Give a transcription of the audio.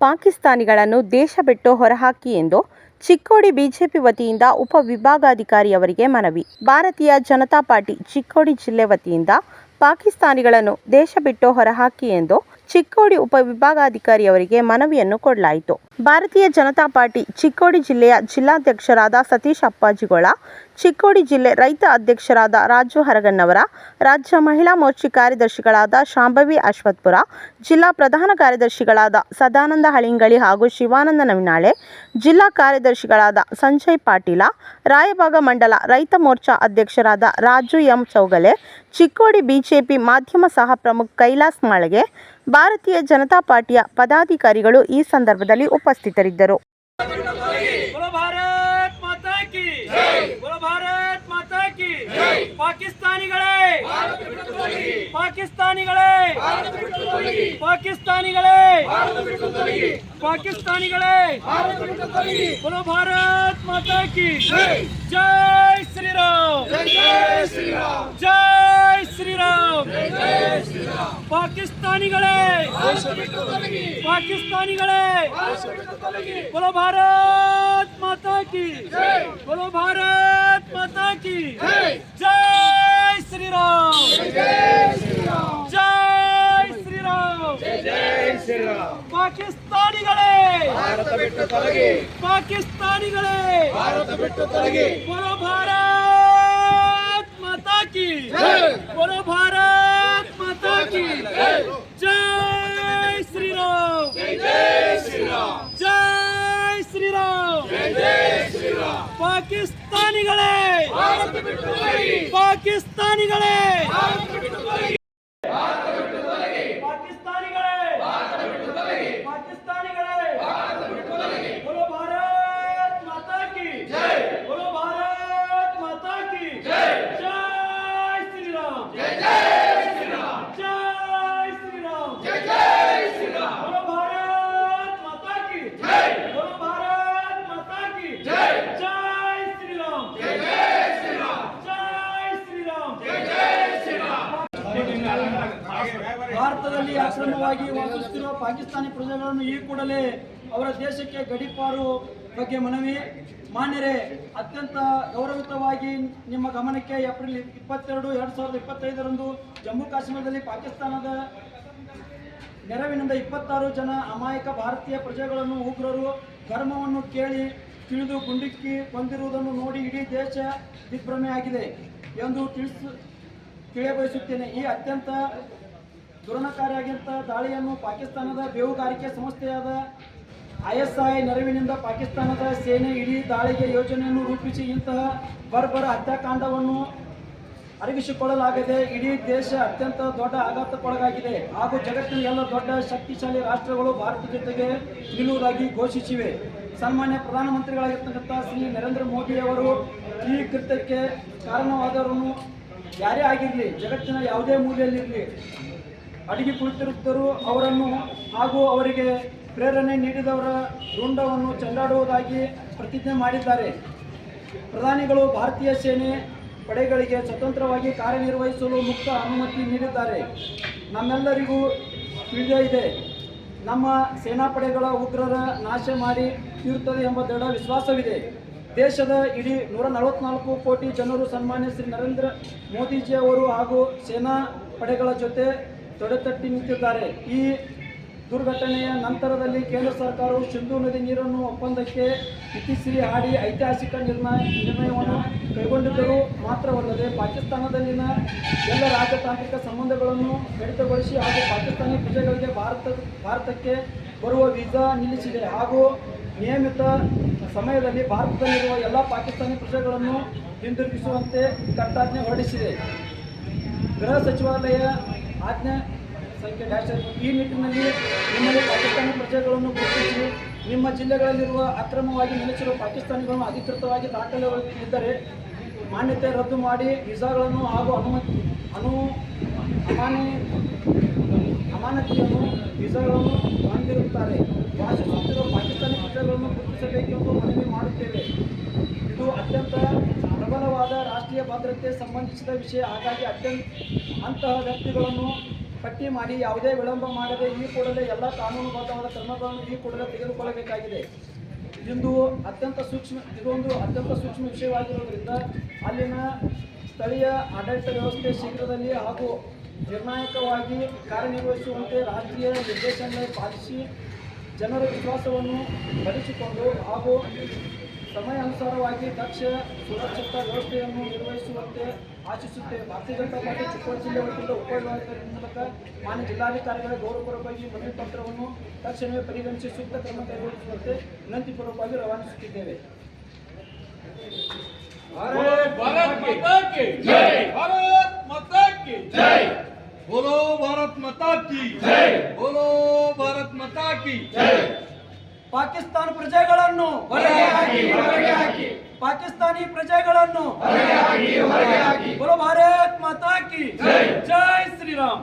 ಪಾಕಿಸ್ತಾನಿಗಳನ್ನು ದೇಶ ಬಿಟ್ಟು ಹೊರಹಾಕಿ ಎಂದು ಚಿಕ್ಕೋಡಿ ಬಿಜೆಪಿ ವತಿಯಿಂದ ಉಪವಿಭಾಗಾಧಿಕಾರಿಯವರಿಗೆ ಮನವಿ. ಭಾರತೀಯ ಜನತಾ ಪಾರ್ಟಿ ಚಿಕ್ಕೋಡಿ ಜಿಲ್ಲೆ ವತಿಯಿಂದ ಪಾಕಿಸ್ತಾನಿಗಳನ್ನು ದೇಶ ಬಿಟ್ಟು ಹೊರಹಾಕಿ ಎಂದು ಚಿಕ್ಕೋಡಿ ಉಪವಿಭಾಗಾಧಿಕಾರಿಯವರಿಗೆ ಮನವಿಯನ್ನು ಕೊಡಲಾಯಿತು. ಭಾರತೀಯ ಜನತಾ ಪಾರ್ಟಿ ಚಿಕ್ಕೋಡಿ ಜಿಲ್ಲೆಯ ಜಿಲ್ಲಾಧ್ಯಕ್ಷರಾದ ಸತೀಶ್ ಅಪ್ಪಾಜಿಗೊಳ, ಚಿಕ್ಕೋಡಿ ಜಿಲ್ಲೆ ರೈತ ಅಧ್ಯಕ್ಷರಾದ ರಾಜು ಹರಗಣ್ಣವರ ರಾಜ್ಯ ಮಹಿಳಾ ಮೋರ್ಚೆ ಕಾರ್ಯದರ್ಶಿಗಳಾದ ಶಾಂಭವಿ ಅಶ್ವತ್ಪುರ, ಜಿಲ್ಲಾ ಪ್ರಧಾನ ಕಾರ್ಯದರ್ಶಿಗಳಾದ ಸದಾನಂದ ಹಳಿಂಗಳಿ ಹಾಗೂ ಶಿವಾನಂದ ನವಿನಾಳೆ, ಜಿಲ್ಲಾ ಕಾರ್ಯದರ್ಶಿಗಳಾದ ಸಂಜಯ್ ಪಾಟೀಲ, ರಾಯಭಾಗ ಮಂಡಲ ರೈತ ಮೋರ್ಚಾ ಅಧ್ಯಕ್ಷರಾದ ರಾಜು ಎಂ ಚೌಗಲೆ, ಚಿಕ್ಕೋಡಿ ಬಿಜೆಪಿ ಮಾಧ್ಯಮ ಸಹ ಪ್ರಮುಖ ಕೈಲಾಸ್ ಮಾಳ್ಗೆ ಭಾರತೀಯ ಜನತಾ ಪಾರ್ಟಿಯ ಪದಾಧಿಕಾರಿಗಳು ಈ ಸಂದರ್ಭದಲ್ಲಿ ಉಪಸ್ಥಿತರಿದ್ದರು. ಪಾಕಿಸ್ತಾನಿಗಳೇ ಪಾಕಿಸ್ತಾನಿಗಳೇ ಪಾಕಿಸ್ತಾನಿಗಳೇ ಪಾಕಿಸ್ತಾನಿಗಳೇ ಭಾರತ್ ಮಾತಾ ಕಿ ಜೈ ಪಾಕಿಸ್ತಾನಿಗಳೇ ಪಾಕಿಸ್ತಾನಿಗಳೇ बोलो भारत माता की बोलो भारत माता की जय श्री राम जय श्री राम जय श्री राम ಪಾಕಿಸ್ತಾನಿಗಳೇ ಪಾಕಿಸ್ತಾನಿಗಳೇ बोलो भारत माता की बोलो भारत ಪಾಕಿಸ್ತಾನಿಗಳೇ. ಭಾರತದಲ್ಲಿ ಅಕ್ರಮವಾಗಿ ವಾಸಿಸುತ್ತಿರುವ ಪಾಕಿಸ್ತಾನಿ ಪ್ರಜೆಗಳನ್ನು ಈ ಕೂಡಲೇ ಅವರ ದೇಶಕ್ಕೆ ಗಡೀಪಾರು ಬಗ್ಗೆ ಮನವಿ. ಮಾನ್ಯರೇ, ಅತ್ಯಂತ ಗೌರವಿತವಾಗಿ ನಿಮ್ಮ ಗಮನಕ್ಕೆ ಏಪ್ರಿಲ್ ಇಪ್ಪತ್ತೆರಡು, ಎರಡು ಸಾವಿರದ ಇಪ್ಪತ್ತೈದರಂದು ಜಮ್ಮು ಕಾಶ್ಮೀರದಲ್ಲಿ ಪಾಕಿಸ್ತಾನದ ನೆರವಿನಿಂದ ಇಪ್ಪತ್ತಾರು ಜನ ಅಮಾಯಕ ಭಾರತೀಯ ಪ್ರಜೆಗಳನ್ನು, ಉಗ್ರರು ಧರ್ಮವನ್ನು ಕೇಳಿ ತಿಳಿದು ಗುಂಡಿಕ್ಕಿ ಹೊಂದಿರುವುದನ್ನು ನೋಡಿ ಇಡೀ ದೇಶ ದಿಗ್ಭ್ರಮೆಯಾಗಿದೆ ಎಂದು ತಿಳಿಸ, ತಿಳಿಯಬಯಸುತ್ತೇನೆ. ಈ ಅತ್ಯಂತ ದುರನಕಾರಿಯಾಗಿಂತ ದಾಳಿಯನ್ನು ಪಾಕಿಸ್ತಾನದ ಬೇಹುಗಾರಿಕೆ ಸಂಸ್ಥೆಯಾದ ಐಎಸ್ಐ ನೆರವಿನಿಂದ ಪಾಕಿಸ್ತಾನದ ಸೇನೆ ಇಡೀ ದಾಳಿಗೆ ಯೋಜನೆಯನ್ನು ರೂಪಿಸಿ ಇಂತಹ ಬರ್ಬರ ಹತ್ಯಾಕಾಂಡವನ್ನು ಅರಗಿಸಿಕೊಳ್ಳಲಾಗಿದೆ ಇಡೀ ದೇಶ ಅತ್ಯಂತ ದೊಡ್ಡ ಆಘಾತಕ್ಕೊಳಗಾಗಿದೆ. ಹಾಗೂ ಜಗತ್ತಿನ ಎಲ್ಲ ದೊಡ್ಡ ಶಕ್ತಿಶಾಲಿ ರಾಷ್ಟ್ರಗಳು ಭಾರತ ಜೊತೆಗೆ ನಿಲ್ಲುವುದಾಗಿ ಘೋಷಿಸಿವೆ. ಸನ್ಮಾನ್ಯ ಪ್ರಧಾನಮಂತ್ರಿಗಳಾಗಿರ್ತಕ್ಕಂಥ ಶ್ರೀ ನರೇಂದ್ರ ಮೋದಿಯವರು ಈ ಕೃತ್ಯಕ್ಕೆ ಕಾರಣವಾದವರನ್ನು ಯಾರೇ ಆಗಿರಲಿ, ಜಗತ್ತಿನ ಯಾವುದೇ ಮೂಲೆಯಲ್ಲಿರಲಿ ಅಡಿಗೆ ಕುಳಿತಿರುತ್ತರು ಅವರನ್ನು ಹಾಗೂ ಅವರಿಗೆ ಪ್ರೇರಣೆ ನೀಡಿದವರ ರುಂಡವನ್ನು ಚೆಂಡಾಡುವುದಾಗಿ ಪ್ರತಿಜ್ಞೆ ಮಾಡಿದ್ದಾರೆ. ಪ್ರಧಾನಿಗಳು ಭಾರತೀಯ ಸೇನೆ ಪಡೆಗಳಿಗೆ ಸ್ವತಂತ್ರವಾಗಿ ಕಾರ್ಯನಿರ್ವಹಿಸಲು ಮುಕ್ತ ಅನುಮತಿ ನೀಡಿದ್ದಾರೆ. ನಮ್ಮೆಲ್ಲರಿಗೂ ತಿಳಿದೇ ಇದೆ. ನಮ್ಮ ಸೇನಾಪಡೆಗಳ ಉಗ್ರರ ನಾಶ ಮಾಡಿ ತೀರುತ್ತದೆ ಎಂಬ ದೃಢ ವಿಶ್ವಾಸವಿದೆ. ದೇಶದ ಇಡೀ ನೂರ ನಲವತ್ನಾಲ್ಕು ಕೋಟಿ ಜನರು ಸನ್ಮಾನ್ಯ ಶ್ರೀ ನರೇಂದ್ರ ಮೋದಿಜಿಯವರು ಹಾಗೂ ಸೇನಾ ಪಡೆಗಳ ಜೊತೆ ತೊಡೆತಟ್ಟಿ ನಿಂತಿದ್ದಾರೆ. ಈ ದುರ್ಘಟನೆಯ ನಂತರದಲ್ಲಿ ಕೇಂದ್ರ ಸರ್ಕಾರವು ಸಿಂಧೂ ನದಿ ನೀರನ್ನು ಒಪ್ಪಂದಕ್ಕೆ ಇತಿಶ್ರೀ ಹಾಡಿ ಐತಿಹಾಸಿಕ ನಿರ್ಣಯ, ನಿರ್ಣಯವನ್ನು ಕೈಗೊಂಡಿದ್ದರೂ ಮಾತ್ರವಲ್ಲದೆ ಪಾಕಿಸ್ತಾನದಲ್ಲಿನ ಎಲ್ಲ ರಾಜತಾಂತ್ರಿಕ ಸಂಬಂಧಗಳನ್ನು ಕಡಿತಗೊಳಿಸಿ ಹಾಗೂ ಪಾಕಿಸ್ತಾನಿ ಪ್ರಜೆಗಳಿಗೆ ಭಾರತ, ಭಾರತಕ್ಕೆ ಬರುವ ವೀಸಾ ನಿಲ್ಲಿಸಿದೆ. ಹಾಗೂ ನಿಯಮಿತ ಸಮಯದಲ್ಲಿ ಭಾರತದಲ್ಲಿರುವ ಎಲ್ಲ ಪಾಕಿಸ್ತಾನಿ ಪ್ರಜೆಗಳನ್ನು ಹಿಂದಿರುಗಿಸುವಂತೆ ಕಟ್ಟಾಜ್ಞೆ ಹೊರಡಿಸಿದೆ. ಗೃಹ ಸಚಿವಾಲಯ ಆಜ್ಞೆ ಸಂಖ್ಯೆ ಡ್ಯಾಶ್ ಈ ನಿಟ್ಟಿನಲ್ಲಿ ನಿಮ್ಮಲ್ಲಿ ಪಾಕಿಸ್ತಾನಿ ಪ್ರಜೆಗಳನ್ನು ಗುರುತಿಸಿ ನಿಮ್ಮ ಜಿಲ್ಲೆಗಳಲ್ಲಿರುವ ಅಕ್ರಮವಾಗಿ ನೆಲೆಸಿರುವ ಪಾಕಿಸ್ತಾನಿಗಳನ್ನು ಅಧಿಕೃತವಾಗಿ ದಾಖಲೆಗಳಿದ್ದರೆ ಮಾನ್ಯತೆ ರದ್ದು ಮಾಡಿ ವೀಸಾಗಳನ್ನು ಹಾಗೂ ಅನುಮತಿ ಅನು ಅಮಾನಿ ಅಮಾನತಿಯನ್ನು ವೀಸಾಗಳನ್ನು ಹೊಂದಿರುತ್ತಾರೆ. ವಾಸಿಸುತ್ತಿರುವ ಪಾಕಿಸ್ತಾನಿ ಪ್ರಜೆಗಳನ್ನು ಗುರುತಿಸಬೇಕೆಂದು ಮನವಿ ಮಾಡುತ್ತೇವೆ. ಇದು ಅತ್ಯಂತ ಪ್ರಬಲವಾದ ರಾಷ್ಟ್ರೀಯ ಭದ್ರತೆ ಸಂಬಂಧಿಸಿದ ವಿಷಯ. ಹಾಗಾಗಿ ಅತ್ಯಂತ ಅಂತಹ ವ್ಯಕ್ತಿಗಳನ್ನು ಪಟ್ಟಿ ಮಾಡಿ ಯಾವುದೇ ವಿಳಂಬ ಮಾಡದೆ ಈ ಕೂಡಲೇ ಎಲ್ಲ ಕಾನೂನುಬದ್ಧವಾದ ಕ್ರಮಗಳನ್ನು ಈ ಕೂಡಲೇ ತೆಗೆದುಕೊಳ್ಳಬೇಕಾಗಿದೆ. ಇಂದು ಅತ್ಯಂತ ಸೂಕ್ಷ್ಮ, ಇದೊಂದು ಅತ್ಯಂತ ಸೂಕ್ಷ್ಮ ವಿಷಯವಾಗಿರುವುದರಿಂದ ಅಲ್ಲಿನ ಸ್ಥಳೀಯ ಆಡಳಿತ ವ್ಯವಸ್ಥೆ ಶೀಘ್ರದಲ್ಲಿ ಹಾಗೂ ನಿರ್ಣಾಯಕವಾಗಿ ಕಾರ್ಯನಿರ್ವಹಿಸುವಂತೆ ರಾಷ್ಟ್ರೀಯ ನಿರ್ದೇಶನ ಪಾಲಿಸಿ ಜನರ ವಿಶ್ವಾಸವನ್ನು ಗಳಿಸಿಕೊಂಡು ಹಾಗೂ ಸಮಯಾನುಸಾರವಾಗಿ ದಕ್ಷ ಸುರಕ್ಷಿತ ವ್ಯವಸ್ಥೆಯನ್ನು ನಿರ್ವಹಿಸುವಂತೆ ಆಶಿಸುತ್ತೇವೆ ಭಾರತೀಯ ಜನತಾ ಪಾರ್ಟಿ ಚಿಕ್ಕೋಡಿ ಜಿಲ್ಲೆ ವತಿಯಿಂದ ಉಪವಿಭಾಗದ ಮೂಲಕ ಮಾನ್ಯ ಜಿಲ್ಲಾಧಿಕಾರಿಗಳ ಗೌರವಪೂರ್ವಕವಾಗಿ ಮನವಿ ಪತ್ರವನ್ನು ತಕ್ಷಣವೇ ಪರಿಗಣಿಸಿ ಸೂಕ್ತ ಕ್ರಮ ಕೈಗೊಳಿಸುವಂತೆ ವಿನಂತಿಪೂರ್ವಕವಾಗಿ ರವಾನಿಸುತ್ತಿದ್ದೇವೆ भारत माता की जय भारत माता की जय बोलो भारत माता की जय बोलो भारत माता की जय ಪಾಕಿಸ್ತಾನ ಪ್ರಜೆಗಳನ್ನು ಪಾಕಿಸ್ತಾನಿ ಪ್ರಜೆಗಳನ್ನು ಭಾರತ್ ಮಾತಾ ಕಿ ಜೈ ಶ್ರೀರಾಮ್